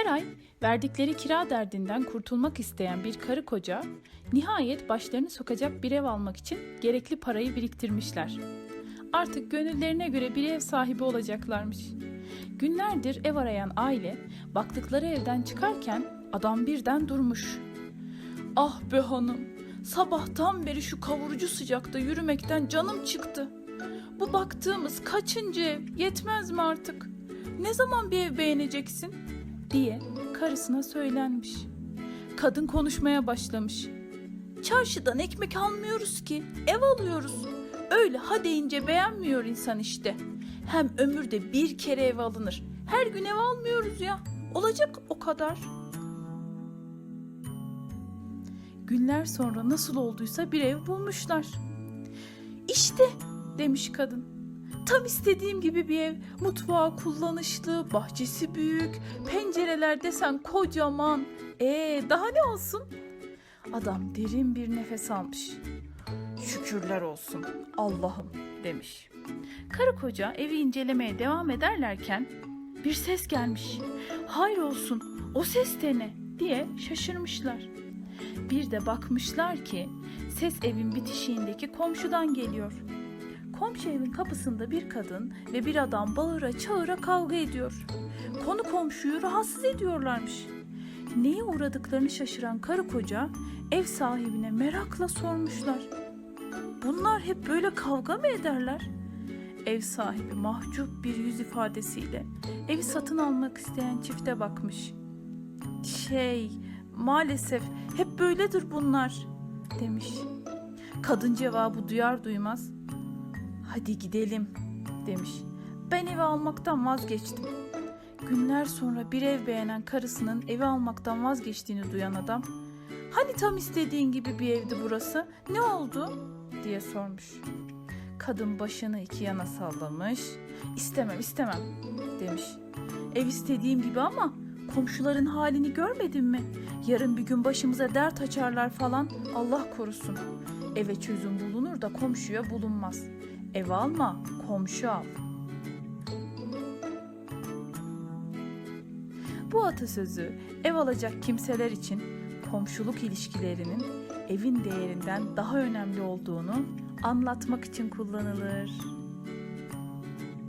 Her ay verdikleri kira derdinden kurtulmak isteyen bir karı koca nihayet başlarını sokacak bir ev almak için gerekli parayı biriktirmişler. Artık gönüllerine göre bir ev sahibi olacaklarmış. Günlerdir ev arayan aile baktıkları evden çıkarken adam birden durmuş. Ah be hanım, sabahtan beri şu kavurucu sıcakta yürümekten canım çıktı. Bu baktığımız kaçıncı ev yetmez mi artık? Ne zaman bir ev beğeneceksin? Diye karısına söylenmiş. Kadın konuşmaya başlamış. Çarşıdan ekmek almıyoruz ki, ev alıyoruz. Öyle ha deyince beğenmiyor insan işte. Hem ömürde bir kere ev alınır. Her gün ev almıyoruz ya. Olacak o kadar. Günler sonra nasıl olduysa bir ev bulmuşlar. İşte demiş kadın. Tam istediğim gibi bir ev. Mutfağı kullanışlı, bahçesi büyük, pencereler desen kocaman. Ee daha ne olsun? Adam derin bir nefes almış. Şükürler olsun Allah'ım demiş. Karı koca evi incelemeye devam ederlerken bir ses gelmiş. Hayır olsun o ses de ne diye şaşırmışlar. Bir de bakmışlar ki ses evin bitişiğindeki komşudan geliyor. Komşu evin kapısında bir kadın ve bir adam bağıra çağıra kavga ediyor. Konu komşuyu rahatsız ediyorlarmış. Neye uğradıklarını şaşıran karı koca ev sahibine merakla sormuşlar. Bunlar hep böyle kavga mı ederler? Ev sahibi mahcup bir yüz ifadesiyle evi satın almak isteyen çifte bakmış. Şey, maalesef hep böyledir bunlar demiş. Kadın cevabı duyar duymaz hadi gidelim demiş. Ben evi almaktan vazgeçtim. Günler sonra bir ev beğenen karısının evi almaktan vazgeçtiğini duyan adam hani tam istediğin gibi bir evdi burası ne oldu diye sormuş. Kadın başını iki yana sallamış. İstemem istemem demiş. Ev istediğim gibi ama komşuların halini görmedin mi? Yarın bir gün başımıza dert açarlar falan Allah korusun. Eve çözüm bulunur da komşuya bulunmaz. Ev alma, komşu al. Bu atasözü ev alacak kimseler için komşuluk ilişkilerinin evin değerinden daha önemli olduğunu anlatmak için kullanılır.